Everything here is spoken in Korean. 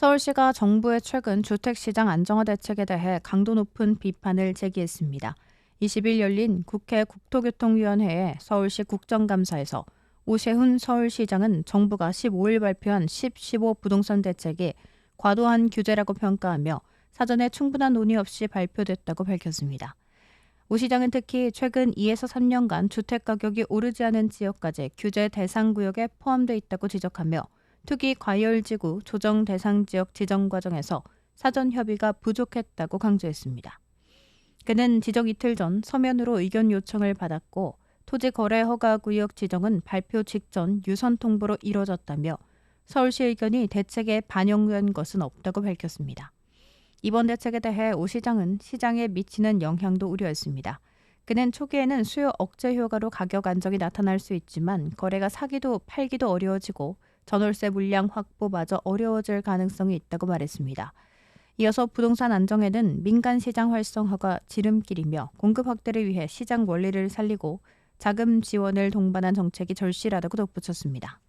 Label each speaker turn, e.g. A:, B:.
A: 서울시가 정부의 최근 주택시장 안정화 대책에 대해 강도 높은 비판을 제기했습니다. 20일 열린 국회 국토교통위원회의 서울시 국정감사에서 오세훈 서울시장은 정부가 15일 발표한 10.15 부동산 대책이 과도한 규제라고 평가하며 사전에 충분한 논의 없이 발표됐다고 밝혔습니다. 오 시장은 특히 최근 2에서 3년간 주택 가격이 오르지 않은 지역까지 규제 대상 구역에 포함돼 있다고 지적하며 투기 과열지구 조정 대상 지역 지정 과정에서 사전 협의가 부족했다고 강조했습니다. 그는 지적 이틀 전 서면으로 의견 요청을 받았고 토지 거래 허가 구역 지정은 발표 직전 유선 통보로 이뤄졌다며 서울시 의견이 대책에 반영된 것은 없다고 밝혔습니다. 이번 대책에 대해 오 시장은 시장에 미치는 영향도 우려했습니다. 그는 초기에는 수요 억제 효과로 가격 안정이 나타날 수 있지만 거래가 사기도 팔기도 어려워지고 전월세 물량 확보마저 어려워질 가능성이 있다고 말했습니다. 이어서 부동산 안정에는 민간 시장 활성화가 지름길이며 공급 확대를 위해 시장 원리를 살리고 자금 지원을 동반한 정책이 절실하다고 덧붙였습니다.